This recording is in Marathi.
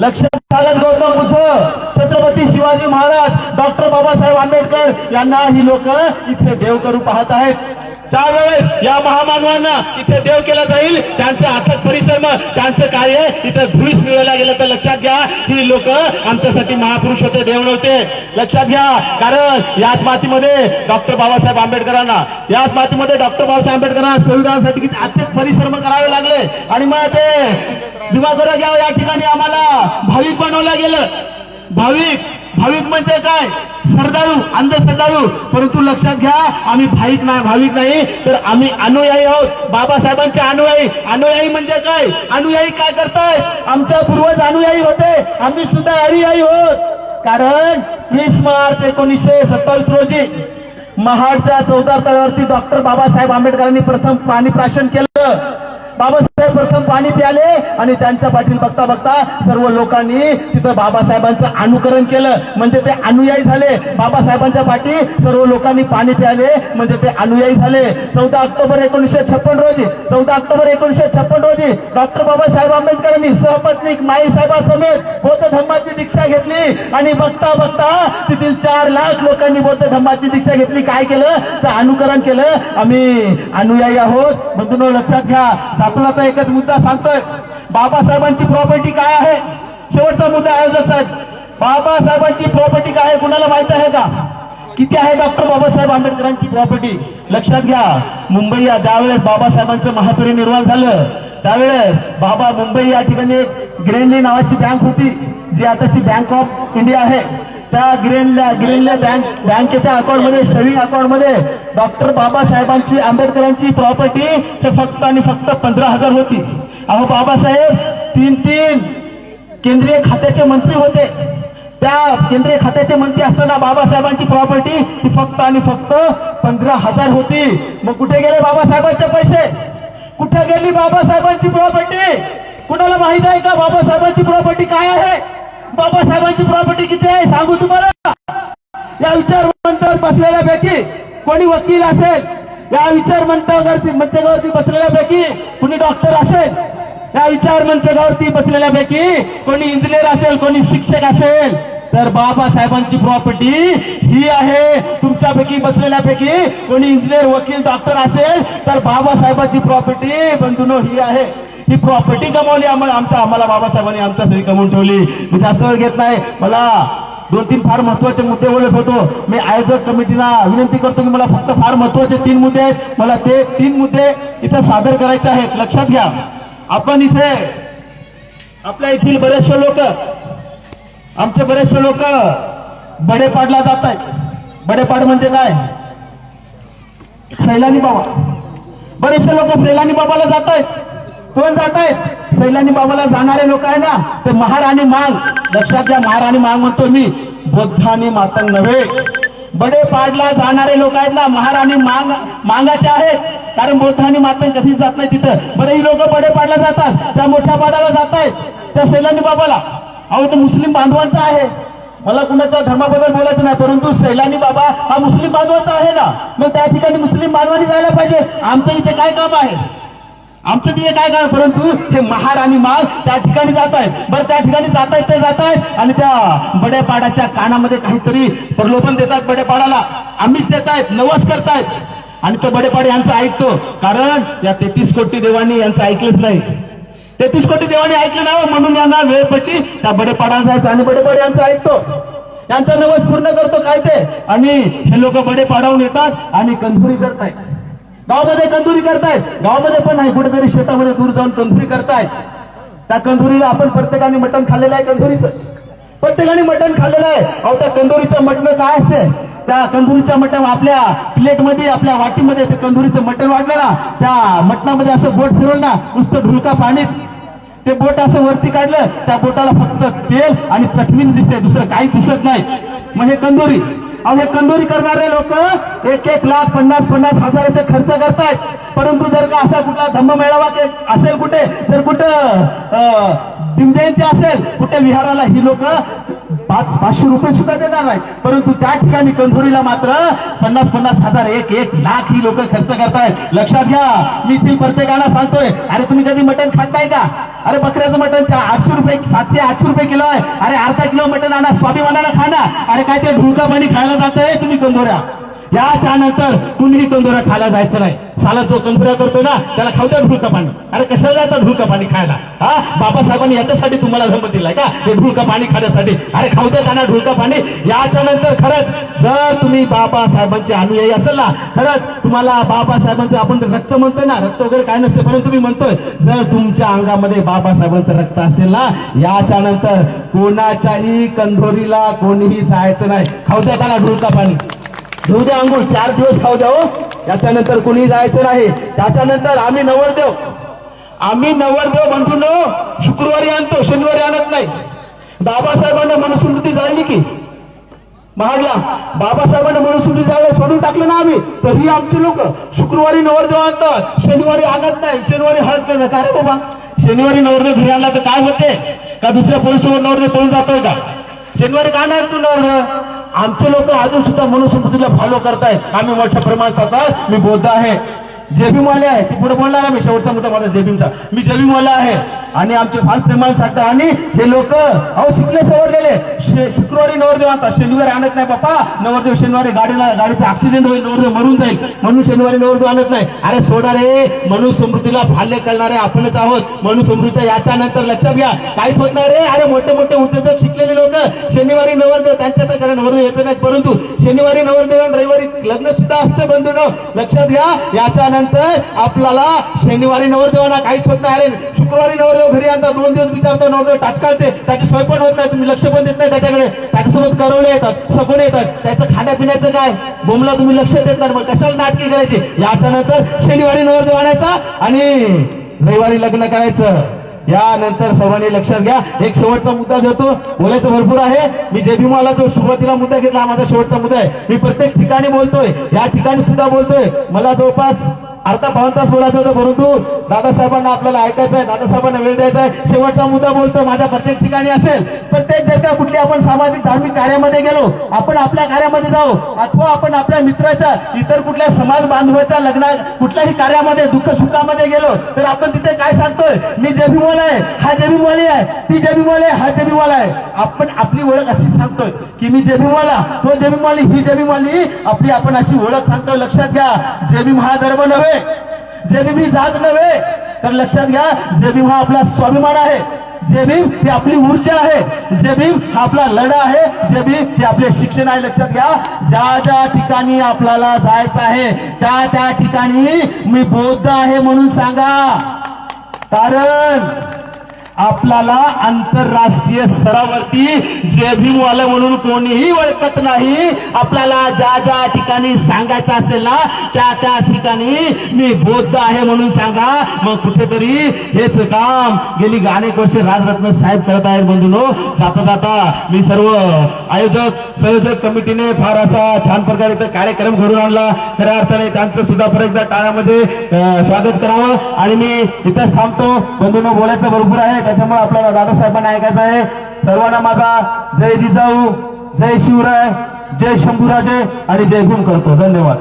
लक्षात आलं गौतम बुद्ध छत्रपती शिवाजी महाराज डॉक्टर बाबासाहेब आंबेडकर यांना ही लोक इथे देव करू पाहत आहेत. त्यावेळेस या महामानवांना इथे देव केला जाईल त्यांचं अथक परिश्रम त्यांचं कार्य इथं धुळीस मिळवल्या गेलं तर लक्षात घ्या ही लोक आमच्यासाठी महापुरुष होते देव नव्हते. लक्षात घ्या कारण याच मातीमध्ये डॉक्टर बाबासाहेब आंबेडकरांना याच मातीमध्ये डॉक्टर बाबासाहेब आंबेडकरांना संविधानासाठी किती अत्यंत परिश्रम करावे लागले. आणि मग ते दिवाकर घ्यावं या ठिकाणी आम्हाला भाविक बनवलं गेलं. भाविक भाविक म्हणजे काय? श्रद्धाळू अंधश्रद्धाळू. परंतु लक्षात घ्या आम्ही भाविक नाही भाविक नाही. तर आम्ही अनुयायी आहोत. बाबासाहेबांचे अनुयायी. अनुयायी म्हणजे काय? अनुयायी काय करतायत आमच्या पूर्वज अनुयायी होते. आम्ही सुद्धा अनुयायी आहोत कारण वीस मार्च एकोणीसशे सत्तावीस रोजी महाडच्या चौदा तळावरती डॉक्टर बाबासाहेब आंबेडकरांनी प्रथम पाणी प्राशन केलं. बाबासाहेब प्रथम पाणी प्याले आणि त्यांच्या पाठील बघता बघता सर्व लोकांनी तिथं बाबासाहेबांचं अनुकरण केलं. म्हणजे ते अनुयायी झाले. बाबासाहेबांच्या पाठी सर्व लोकांनी पाणी प्याले. म्हणजे ते अनुयायी झाले. चौदा ऑक्टोबर एकोणीसशे छप्पन रोजी चौदा ऑक्टोबर एकोणीसशे छप्पन रोजी डॉक्टर बाबासाहेब आंबेडकरांनी सहपत्नीक माईसाहेबासमेत बौद्ध धर्माची दीक्षा घेतली. आणि बघता बघता तिथील चार लाख लोकांनी बौद्ध धर्माची दीक्षा घेतली. काय केलं? तर अनुकरण केलं. आम्ही अनुयायी आहोत. बंधून लक्षात घ्या. आपला जाता एकच मुद्दा सांगतोय. बाबासाहेबांची प्रॉपर्टी काय आहे? शेवटचा मुद्दा आयोजक साहेब. बाबासाहेबांची प्रॉपर्टी काय आहे कुणाला माहीत आहे का? किती आहे डॉक्टर बाबासाहेब आंबेडकरांची प्रॉपर्टी लक्षात घ्या. मुंबई या ज्यावेळेस बाबासाहेबांचं महापरिनिर्वाण झालं त्यावेळेस बाबा मुंबई या ठिकाणी ग्रेनली नावाची बँक होती जी आताची बँक ऑफ इंडिया आहे. त्या ग्रीनल्या ग्रीनल्या बँक बँकेच्या अकाउंटमध्ये सेव्हिंग अकाउंटमध्ये डॉक्टर बाबासाहेबांची आंबेडकरांची प्रॉपर्टी हे फक्त आणि फक्त पंधरा हजार होती. अहो बाबासाहेब तीन तीन केंद्रीय खात्याचे मंत्री होते. त्या केंद्रीय खात्याचे मंत्री असताना बाबासाहेबांची प्रॉपर्टी ही फक्त आणि फक्त पंधरा हजार होती. मग कुठे गेले बाबासाहेबांचे पैसे? कुठे गेली बाबासाहेबांची प्रॉपर्टी कुणाला माहीत आहे का बाबासाहेबांची प्रॉपर्टी काय आहे? बाबासाहेबांची प्रॉपर्टी किती आहे? सांगू तुम्हाला? या विचारमंचावर बसलेल्यापैकी कोणी वकील असेल या विचार मंचावरती बसलेल्यापैकी कोणी डॉक्टर असेल या विचार म्हणतेवरती बसलेल्या बसलेल्यापैकी कोणी इंजिनियर असेल कोणी शिक्षक असेल तर बाबासाहेबांची प्रॉपर्टी ही आहे. तुमच्यापैकी बसलेल्यापैकी कोणी इंजिनियर वकील डॉक्टर असेल तर बाबासाहेबांची प्रॉपर्टी बंधुनो ही आहे. ही प्रॉपर्टी कमावली आम्हाला आमच्या आम्हाला बाबासाहेबांनी आमच्या आमच्यासाठी कमवून ठेवली. मी जास्त वेळ घेत नाही. मला दोन तीन फार महत्त्वाचे मुद्दे बोलत होतो. मी आयोजक कमिटीला विनंती करतो की मला फक्त फार महत्त्वाचे तीन मुद्दे आहेत. मला ते तीन मुद्दे इथे सादर करायचे आहेत. लक्षात घ्या. आपण इथे आपल्या येथील बरेचसे लोक आमचे बरेचसे लोक बडेपाडला जात आहेत. बडेपाड म्हणजे काय? सैलानी बाबा. बरेचसे लोक सैलानी बाबाला जात आहेत. कोण जात आहेत? सैलानी बाबाला जाणारे लोक आहे ना ते महाराणी मांग. लक्षात घ्या महाराणी मांग म्हणतो मी. बुद्ध मातंग नव्हे. बडेपाडला जाणारे लोक आहेत ना महाराणी मांग मांगाचे आहेत. कारण बुद्ध मातंग कधीच जात नाही तिथं. बरं ही लोक बडे पाडला जातात. त्या मोठ्या पाडाला जात आहेत. त्या सैलानी बाबाला. अहो तो मुस्लिम बांधवांचा आहे. मला कुणाच्या धर्माबद्दल बोलायचं नाही परंतु सैलानी बाबा हा मुस्लिम बांधवाचा आहे ना. मग त्या ठिकाणी मुस्लिम बांधवांनी जायला पाहिजे. आमचं इथे काय काम आहे? आमचं ध्येय काय काय परंतु हे महार आणि माल त्या ठिकाणी जात आहेत बरं त्या ठिकाणी जात आहेत ते जात आहेत आणि त्या बडेपाडाच्या कानामध्ये काहीतरी प्रलोभन देतात बडेपाडाला. आम्हीच देत आहेत नवस करतायत आणि तो बडेपाडे यांचं ऐकतो. कारण या तेहतीस कोटी देवांनी यांचं ऐकलंच नाही. तेहतीस कोटी देवाने ऐकलं नाही हो, म्हणून यांना वेळपट्टी त्या बडेपाडा जायचं आणि बडेपाडे यांचं ऐकतो. यांचा नवस पूर्ण करतो काय ते? आणि हे लोक बडे पाडावून येतात आणि कंदुरी करतायत. गावामध्ये कंदुरी करतायत. गावामध्ये पण नाही कुठेतरी शेतामध्ये दूर जाऊन कंदुरी करतायत. त्या कंदुरीला आपण प्रत्येकाने मटण खाल्लेलं आहे कंदुरीचं प्रत्येकाने मटण खाल्लेलं आहे. अहो त्या कंदुरीचं मटण काय असते? त्या कंदुरीच्या मटण आपल्या प्लेटमध्ये आपल्या वाटीमध्ये ते कंदुरीचं मटण वाढलं ना त्या मटणामध्ये असं बोट फिरवलं ना नुसतं ढुलका पाणीच. ते बोट असं वरती काढलं त्या बोटाला फक्त तेल आणि चटणी दिसते दुसरं काही दिसत नाही. मग हे कंदुरी आणि हे करणारे लोक एक एक लाख पन्नास पन्नास हजाराचे खर्च करतायत. परंतु जर का असा कुठला धम्म मेळावा असेल कुठे तर कुठं भीमजयंती असेल कुठे विहाराला ही लोक पाच पाचशे रुपये सुद्धा देणार नाही परंतु त्या ठिकाणी कंधोरीला मात्र पन्नास पन्नास हजार एक एक लाख ही लोक खर्च करतायत. लक्षात घ्या मी ती प्रत्येकाला सांगतोय अरे तुम्ही कधी मटण खाताय का? अरे बकऱ्याचं मटण आठशे रुपये सातशे आठशे रुपये किलो आहे. अरे अर्धा किलो मटण आणा स्वाभिमानाला खाना. अरे काय ते ढुळका पाणी खायला जातंय? तुम्ही कंधोऱ्या याच्या नंतर कुणीही कंदोरा खायला जायचं नाही. साला जो कंदोरा करतो ना त्याला खावत्या ढुळका पाणी. अरे कशाला जातं ढुळका पाणी खायला? हा? बाबासाहेबांनी याच्यासाठी तुम्हाला धर्म दिलाय का? हे ढुळका पाणी खाण्यासाठी. अरे खावत्या त्यांना ढुळका पाणी. याच्या नंतर खरंच जर तुम्ही बाबासाहेबांचे अनुयायी असेल ना खरंच तुम्हाला बाबासाहेबांचं आपण तर रक्त म्हणतोय ना रक्त वगैरे काय नसते परंतु मी म्हणतोय जर तुमच्या अंगामध्ये बाबासाहेबांचं रक्त असेल ना याच्या नंतर कोणाच्याही कंधोरीला कोणीही जायचं नाही. खावत्या त्याला ढुळका पाणी. घेऊ द्या अंघोळ चार दिवस खाऊ द्या हो त्याच्यानंतर कुणी जायचं नाही. त्याच्यानंतर आम्ही नवरदेव. आम्ही नवरदेव बंधून शुक्रवारी आणतो शनिवारी आणत नाही. बाबासाहेबांना मनुस्मृती जाळली की? महागला बाबासाहेबांना मनुस्मृती जाळलं सोडून टाकलं ना आम्ही? तरी आमचे लोक शुक्रवारी नवरदेव आणतात शनिवारी आणत नाही. शनिवारी हळद करणार का रे बाबा? शनिवारी नवरदेव घरी आणला तर काय होते? का दुसऱ्या पोलिससोबत नवरदेव पळून जातोय का? शनिवारी का नाही तू नवरदेव? आमचे लोक अजून सुद्धा मनुस्मृतीला फॉलो करतायत. आम्ही मोठ्या प्रमाणात सांगतात मी बौद्ध आहे. जेबीमवाले आहे ती पुढे बोलणार मी शेवटचा मुद्दा माझा जेबीमचा मी जेबीमवाला आहे. आणि आमचे फाल प्रेमाने सांगतात आणि हे लोक अहो शिकले सवरलेले. शुक्रवारी नवरदेव आणतात शनिवारी आणत नाही बापा नवरदेव शनिवारी गाडीला गाडीचा ऍक्सिडेंट होईल नवरदेव मरून जाईल. म्हणून शनिवारी नवरदेव आणत नाही. अरे सोडा रे. समृद्धीला फाल्य करणारे आपणच आहोत. मनुस्मृतीच्या याच्या नंतर लक्षात घ्या. काहीच होत नाही रे. अरे मोठे मोठे उद्योजक शिकलेले लोक. शनिवारी नवरदेव त्यांच्या तर कारण नवरदेव यायचं नाही परंतु शनिवारी नवरदेव आणि रविवारी लग्न सुद्धा असतं बंधू लक्षात घ्या. याच्या नंतर आपल्याला शनिवारी नवरदेवांना काहीच होत नाही. अरे शुक्रवारी नवरदेव घरी आणता दोन दिवस विचारता नवरदेव टाटकाळते त्याची सोय पण होत नाही तुम्ही लक्ष पण देत नाही त्याच्याकडे. त्याच्यासोबत करवले येतात सगुण येतात. त्याचं खाण्यापिण्याचं काय? बोमला तुम्ही लक्ष देत नाही मग कशाला नाटकी करायची? याच्यानंतर शनिवारी नवरदेव आणायचा आणि रविवारी लग्न करायचं. यानंतर सर्वांनी लक्षात घ्या. एक शेवटचा मुद्दा घेतो. बोलायचं भरपूर आहे. मी जे मला जो सुरुवातीला मुद्दा घेतला माझा शेवटचा मुद्दा आहे. मी प्रत्येक ठिकाणी बोलतोय. या ठिकाणी सुद्धा बोलतोय. मला जवळपास अर्धा पाऊन तास बोलायचं होतं परंतु दादासाहेबांना आपल्याला ऐकायचं आहे दादासाहेबांना वेळ द्यायचा आहे. शेवटचा मुद्दा बोलतो माझ्या प्रत्येक ठिकाणी असेल. प्रत्येक जर का कुठल्या आपण सामाजिक धार्मिक कार्यामध्ये गेलो आपण आपल्या कार्यामध्ये जाऊ अथवा आपण आपल्या मित्राच्या इतर कुठल्या समाज बांधवाच्या लग्ना कुठल्याही कार्यामध्ये दुःख सुखामध्ये गेलो तर आपण तिथे काय सांगतोय? मी जेबीवाला आहे हा जेबीवाली आहे ती जेबीवाली आहे हा जेबीवाला आहे. आपण आपली ओळख अशी सांगतोय की मी जेबीवाला तो हो जेबीवाली ही जेबीवाली आपली आपण अशी ओळख सांगतोय. लक्षात घ्या जेबी हा धर्म नव्हे जेबी मी जात नव्हे. तर लक्षात घ्या जेबी हा आपला स्वाभिमान आहे. जेबीम ही आपली ऊर्जा आहे. जेबीम हा आपला लढा आहे. जेबीम हे आपले शिक्षण आहे. लक्षात घ्या ज्या ज्या ठिकाणी आपल्याला जायचं आहे त्या त्या ठिकाणी मी बौद्ध आहे म्हणून सांगा. कारण आपल्याला आंतरराष्ट्रीय स्तरावरती जे भीमवालं म्हणून कोणीही ओळखत नाही. आपल्याला ज्या ज्या ठिकाणी सांगायचं असेल ना त्या त्या ठिकाणी मी बौद्ध आहे म्हणून सांगा. मग कुठेतरी हेच काम गेली अनेक वर्ष राजरत्न साहेब करत आहेत बंधूनो. जाता जाता मी सर्व आयोजक संयोजक कमिटीने फार असा छान प्रकारे इथं कार्यक्रम घडून आणला. खऱ्या अर्थाने त्यांचं सुद्धा परत एकदा टाळ्यामध्ये स्वागत करावं. आणि मी इथंच थांबतो. बंधूंनो बोलायचं बरोबर आहे. त्याच्यामुळे आपल्याला दादासाहेबांना ऐकायचं आहे. सर्वांना माझा जय जिजाऊ जय शिवराय जय शंभूराजे आणि जय भीम करतो धन्यवाद.